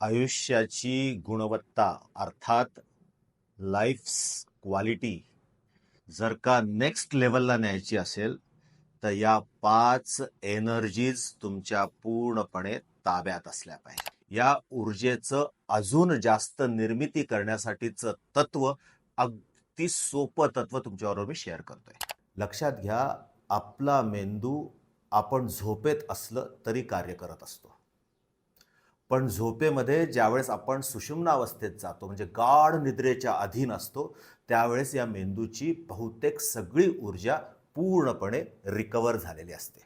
आयुष्याची गुणवत्ता अर्थात लाईफ्स क्वालिटी जर का नेक्स्ट लेवलला न्यायची असेल तर या पाच एनर्जीज तुमच्या पूर्णपणे ताब्यात असल्या पाहिजे. या ऊर्जेचं अजून जास्त निर्मिती करण्यासाठीचं तत्व अगदी सोपं तत्व तुमच्याबरोबर मी शेअर करतोय. लक्षात घ्या आपला मेंदू आपण झोपेत असलं तरी कार्य करत असतो. पण झोपेमध्ये ज्यावेळेस आपण सुषुम्नावस्थेत जातो म्हणजे गाढ निद्रेच्या अधीन असतो त्यावेळेस या मेंदूची बहुतेक सगळी ऊर्जा पूर्णपणे रिकवर झालेली असते.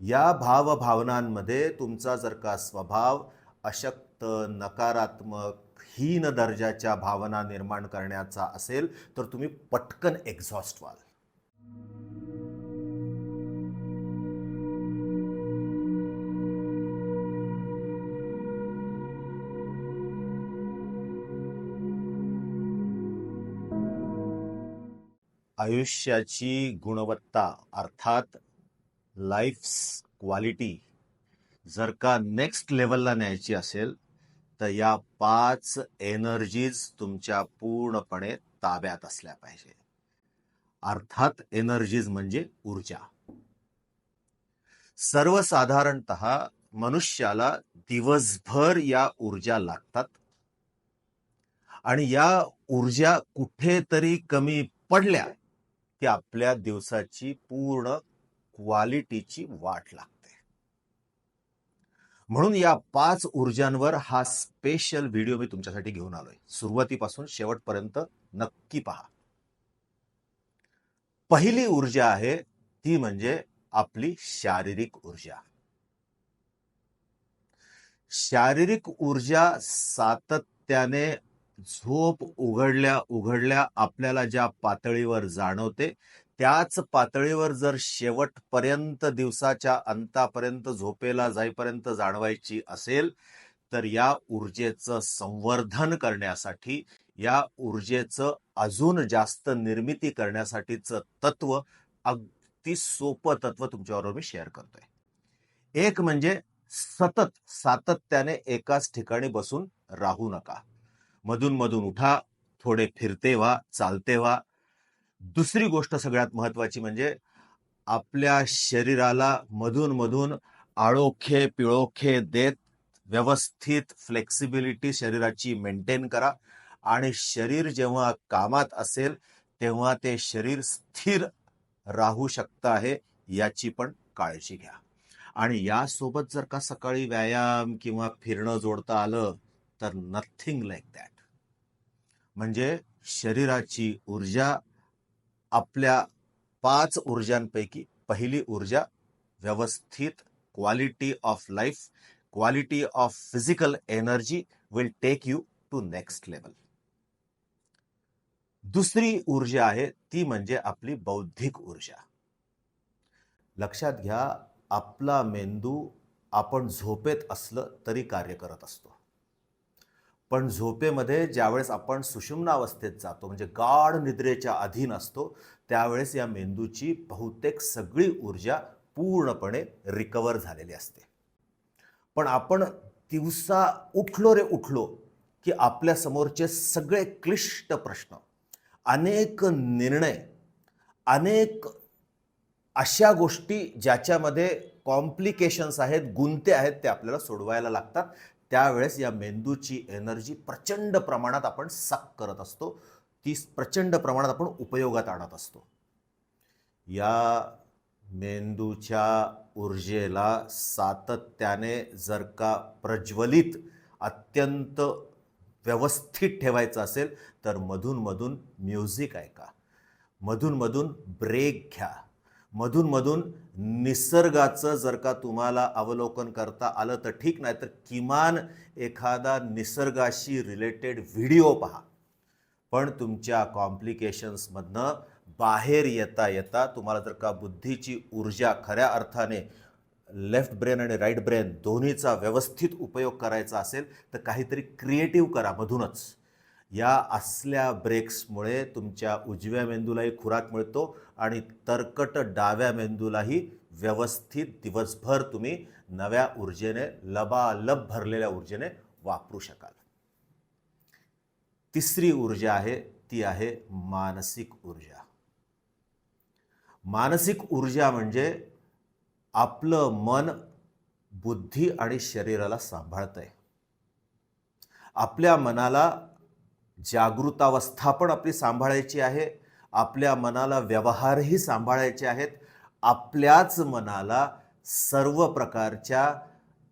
या भावभावनांमध्ये तुमचा जर का स्वभाव अशक्त नकारात्मक हीन दर्जाच्या भावना निर्माण करण्याचा असेल तर तुम्ही पटकन एक्झॉस्ट व्हाल. आयुष्याची गुणवत्ता अर्थात लाईफ्स क्वालिटी जर का नेक्स्ट लेवलला न्यायची असेल तर या पाच एनर्जीज तुमच्या पूर्णपणे ताब्यात असल्या पाहिजे. अर्थात एनर्जीज म्हणजे ऊर्जा. सर्वसाधारणत मनुष्याला दिवसभर या ऊर्जा लागतात. आणि या ऊर्जा कुठेतरी कमी पडल्या की आपल्या दिवसाची पूर्ण क्वालिटीची वाट लागते. म्हणून या पाच ऊर्जांवर हा स्पेशल व्हिडिओ मी तुमच्यासाठी घेऊन आलोय. सुरुवातीपासून शेवटपर्यंत नक्की पहा. पहिली ऊर्जा आहे ती म्हणजे आपली शारीरिक ऊर्जा. शारीरिक ऊर्जा सातत्याने झोप उघडल्या उघडल्या आपल्याला ज्या पातळीवर जाणवते त्याच पातळीवर जर शेवटपर्यंत दिवसाच्या अंतापर्यंत झोपेला जाईपर्यंत जाणवायची असेल तर या ऊर्जेचं संवर्धन करण्यासाठी या ऊर्जेचं अजून जास्त निर्मिती करण्यासाठीचं तत्व अगदी सोपं तत्व तुमच्याबरोबर मी शेअर करतोय. एक म्हणजे सतत सातत्याने एकाच ठिकाणी बसून राहू नका. मधून मधून उठा थोडे फिरते व्हा चालते व्हा. दुसरी गोष्ट सगळ्यात महत्वाची म्हणजे आपल्या शरीराला मधून मधून आळोखे पिळोखे देत व्यवस्थित फ्लेक्सिबिलिटी शरीराची मेंटेन करा. आणि शरीर जेव्हा कामात असेल तेव्हा ते शरीर स्थिर राहू शकतं आहे याची पण काळजी घ्या. आणि यासोबत जर का सकाळी व्यायाम किंवा फिरणं जोडता आलं तर नथिंग लाईक दॅट म्हणजे शरीराची ऊर्जा आपल्या पाच ऊर्जांपैकी पहिली ऊर्जा व्यवस्थित quality of life quality of physical energy will take you to next level दुसरी ऊर्जा आहे ती म्हणजे आपली बौद्धिक ऊर्जा. लक्षात घ्या आपला मेंदू आपण झोपेत असलं तरी कार्य करत असतो. पण झोपेमध्ये ज्यावेळेस आपण सुषुम्नावस्थेत जातो म्हणजे गाढ निद्रेच्या अधीन असतो त्यावेळेस या मेंदूची बहुतेक सगळी ऊर्जा पूर्णपणे रिकवर झालेली असते. पण आपण दिवसा उठलो रे उठलो की आपल्यासमोरचे सगळे क्लिष्ट प्रश्न अनेक निर्णय अनेक अशा गोष्टी ज्याच्यामध्ये कॉम्प्लिकेशन्स आहेत गुंते आहेत ते आपल्याला सोडवायला लागतात. त्यावेळेस या मेंदूची एनर्जी प्रचंड प्रमाणात आपण सक करत असतो. ती प्रचंड प्रमाणात आपण उपयोगात आणत असतो. या मेंदूच्या ऊर्जेला सातत्याने जर का प्रज्वलित अत्यंत व्यवस्थित ठेवायचं असेल तर मधूनमधून म्युझिक ऐका. मधूनमधून ब्रेक घ्या. मधून मधून निसर्गाचं जर का तुम्हाला अवलोकन करता आलं तर ठीक नाही तर किमान एखादा निसर्गाशी रिलेटेड व्हिडिओ पहा. पण तुमच्या कॉम्प्लिकेशन्समधनं बाहेर येता येता तुम्हाला जर का बुद्धीची ऊर्जा खऱ्या अर्थाने लेफ्ट ब्रेन आणि राईट ब्रेन दोन्हीचा व्यवस्थित उपयोग करायचा असेल तर काहीतरी क्रिएटिव्ह करा मधूनच. या असल्या ब्रेक्समुळे तुमच्या उजव्या मेंदूलाही खुराक मिळतो आणि तरकट डाव्या मेंदूलाही व्यवस्थित दिवसभर तुम्ही नव्या ऊर्जेने लबालब भरलेल्या ऊर्जेने वापरू शकाल. तिसरी ऊर्जा आहे ती आहे मानसिक ऊर्जा. मानसिक ऊर्जा म्हणजे आपलं मन बुद्धी आणि शरीराला सांभाळत आहे आपल्या मनाला जागृतावस्था पण आपली सांभाळायची आहे. आपल्या मनाला व्यवहारही सांभाळायचे आहेत. आपल्याच मनाला सर्व प्रकारच्या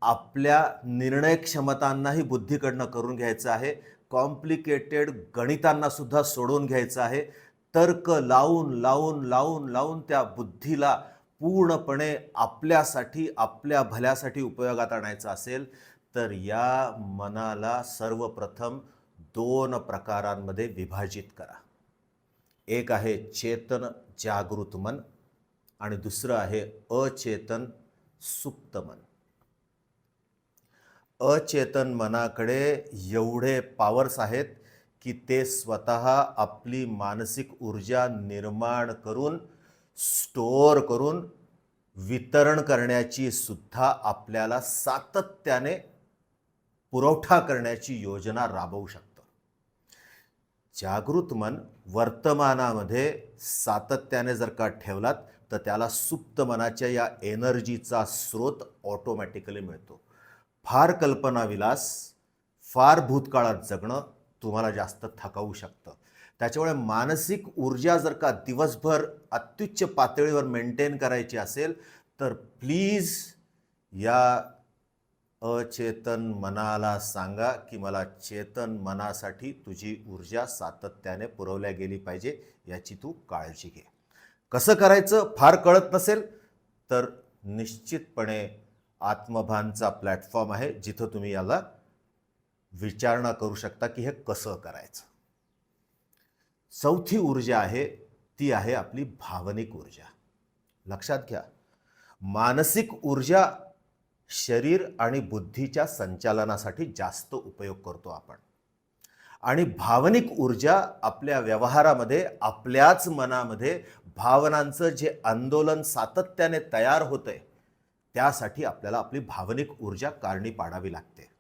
आपल्या निर्णय क्षमतांनाही बुद्धीकडनं करून घ्यायचं आहे. कॉम्प्लिकेटेड गणितांना सुद्धा सोडून घ्यायचं आहे. तर्क लावून लावून लावून लावून त्या बुद्धीला पूर्णपणे आपल्यासाठी आपल्या भल्यासाठी उपयोगात आणायचं असेल तर या मनाला सर्वप्रथम दोन प्रकारांमध्ये विभाजित करा. एक आहे चेतन जागृत मन आणि दुसरं आहे अचेतन सुप्त मन. अचेतन मनाकडे एवढे पावर्स आहेत की ते स्वतः आपली मानसिक ऊर्जा निर्माण करून स्टोअर करून वितरण करण्याची सुद्धा आपल्याला सातत्याने पुरवठा करण्याची योजना राबवू शकतात. जागृत मन वर्तमानामध्ये सातत्याने जर का ठेवलात तर त्याला सुप्त मनाच्या या एनर्जीचा स्रोत ऑटोमॅटिकली मिळतो. फार कल्पनाविलास फार भूतकाळात जगणं तुम्हाला जास्त थकावू शकतं. त्याच्यामुळे मानसिक ऊर्जा जर का दिवसभर अत्युच्च पातळीवर मेंटेन करायची असेल तर प्लीज या अचेतन मनाला सांगा की मला चेतन मनासाठी तुझी ऊर्जा सातत्याने पुरवल्या गेली पाहिजे याची तू काळजी घे. कसं करायचं फार कळत नसेल तर निश्चितपणे आत्मभानचा प्लॅटफॉर्म आहे जिथं तुम्ही याला विचारणा करू शकता की हे कसं करायचं. चौथी ऊर्जा आहे ती आहे आपली भावनिक ऊर्जा. लक्षात घ्या. मानसिक ऊर्जा शरीर आणि बुद्धीच्या संचालनासाठी जास्त उपयोग करतो आपण. आणि भावनिक ऊर्जा आपल्या व्यवहारामध्ये आपल्याच मनामध्ये भावनांचं जे आंदोलन सातत्याने तयार होतंय त्यासाठी आपल्याला आपली भावनिक ऊर्जा कारणी पाडावी लागते.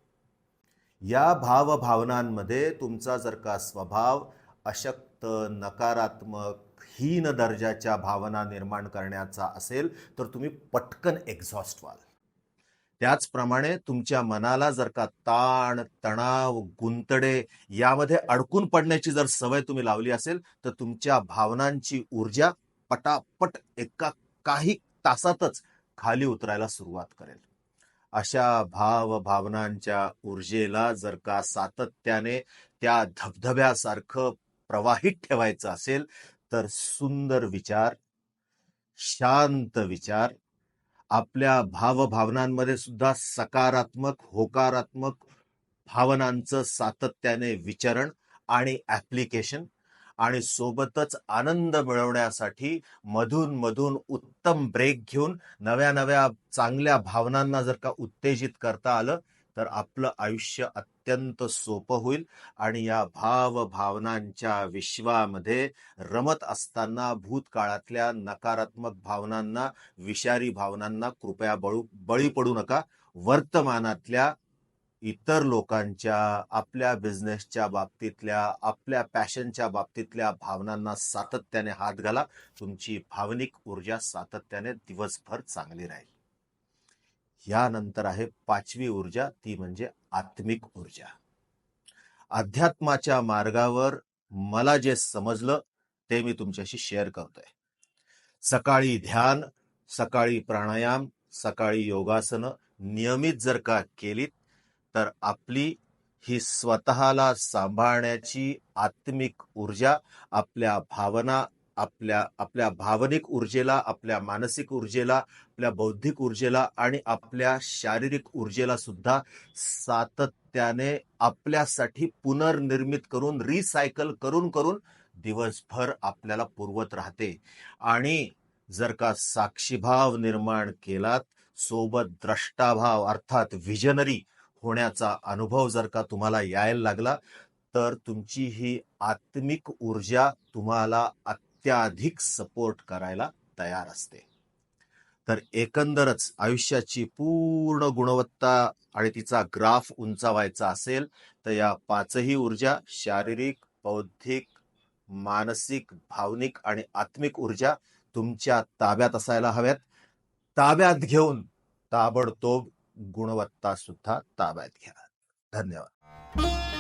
या भावभावनांमध्ये तुमचा जर का स्वभाव अशक्त नकारात्मक हीन दर्जाच्या भावना निर्माण करण्याचा असेल तर तुम्ही पटकन एक्झॉस्ट व्हाल. त्याचप्रमाणे तुमच्या मनाला जर का ताण तणाव गुंतडे यामध्ये अडकून पडण्याची जर सवय तुम्ही लावली असेल तर तुमच्या भावनांची ऊर्जा पटापट एका काही तासातच खाली उतरायला सुरुवात करेल. अशा भाव भावनांच्या ऊर्जेला जर का सातत्याने त्या धबधब्यासारखं प्रवाहित ठेवायचं असेल तर सुंदर विचार शांत विचार आपल्या भावभावनांमध्ये सुद्धा सकारात्मक होकारात्मक भावनांचं सातत्याने विचरण आणि ॲप्लिकेशन आणि सोबतच आनंद मिळवण्यासाठी मधून मधून उत्तम ब्रेक घेऊन नव्या नव्या चांगल्या भावनांना जर का उत्तेजित करता आलं तर आपलं आयुष्य अत्यंत सोपं होईल आणि या भाव भावनांच्या विश्वामध्ये रमत असताना भूतकाळातल्या नकारात्मक भावनांना विषारी भावनांना कृपया बळू बळी पडू नका. वर्तमानातल्या इतर लोकांच्या आपल्या बिझनेसच्या बाबतीतल्या आपल्या पॅशनच्या बाबतीतल्या भावनांना सातत्याने हात घाला. तुमची भावनिक ऊर्जा सातत्याने दिवसभर चांगली राहील. यानंतर आहे पाचवी ऊर्जा ती म्हणजे आत्मिक ऊर्जा. अध्यात्माच्या मार्गावर मला जे समजलं ते मी तुमच्याशी शेअर करतोय. सकाळी ध्यान सकाळी प्राणायाम सकाळी योगासनं नियमित जर का केलीत तर आपली ही स्वतःला सांभाळण्याची आत्मिक ऊर्जा आपल्या भावना आपल्या आपल्या भावनिक ऊर्जेला आपल्या मानसिक ऊर्जेला आपल्या बौद्धिक ऊर्जेला आणि आपल्या शारीरिक ऊर्जेला सुद्धा सातत्याने आपल्यासाठी पुनर्निर्मित करून रिसायकल करून करून दिवसभर आपल्याला पुरवत राहते. आणि जर का साक्षीभाव निर्माण केलात सोबत द्रष्टाभाव अर्थात व्हिजनरी होण्याचा अनुभव जर का तुम्हाला यायला लागला तर तुमची ही आत्मिक ऊर्जा तुम्हाला अत्याधिक सपोर्ट करायला तयार असते. तर एकंदरच आयुष्याची पूर्ण गुणवत्ता आणि तिचा ग्राफ उंचावायचा असेल तर या पाचही ऊर्जा शारीरिक बौद्धिक मानसिक भावनिक आणि आत्मिक ऊर्जा तुमच्या ताब्यात असायला हव्यात. ताब्यात घेऊन ताबडतोब गुणवत्ता सुद्धा ताब्यात घ्या. धन्यवाद.